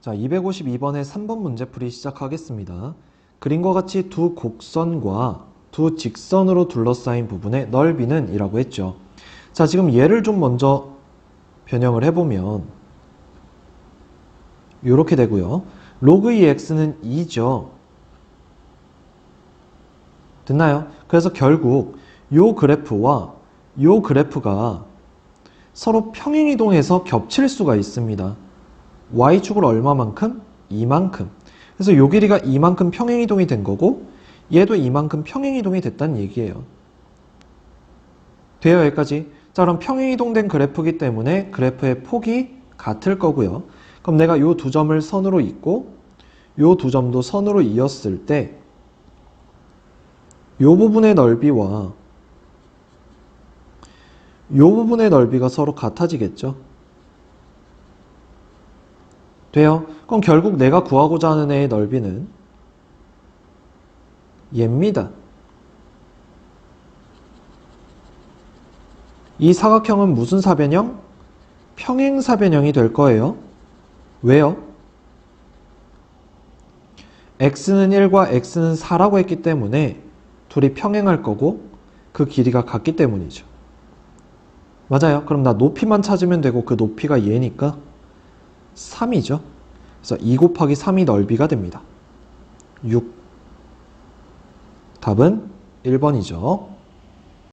자, 252번의 3번 문제풀이 시작하겠습니다. 그림과 같이 두 곡선과 두 직선으로 둘러싸인 부분의 넓이는 이라고 했죠. 자, 지금 얘를 좀 먼저 변형을 해보면 이렇게 되고요. 로그 2x는 2죠. 됐나요? 그래서 결국 요 그래프와 요 그래프가 서로 평행이동해서 겹칠 수가 있습니다. Y축을 얼마만큼? 이만큼. 그래서 요 길이가 이만큼 평행이동이 된 거고 얘도 이만큼 평행이동이 됐다는 얘기예요. 돼요 여기까지? 자 그럼 평행이동된 그래프이기 때문에 그래프의 폭이 같을 거고요. 그럼 내가 요 두 점을 선으로 잇고 요 두 점도 선으로 이었을 때 요 부분의 넓이와 요 부분의 넓이가 서로 같아지겠죠? 돼요? 그럼 결국 내가 구하고자 하는 애의 넓이는 얘입니다. 이 사각형은 무슨 사변형? 평행사변형이 될 거예요. 왜요? x는 1과 x는 4라고 했기 때문에 둘이 평행할 거고 그 길이가 같기 때문이죠. 맞아요. 그럼 나 높이만 찾으면 되고 그 높이가 얘니까 3이죠. 그래서 2 곱하기 3이 넓이가 됩니다. 6. 답은 1번이죠.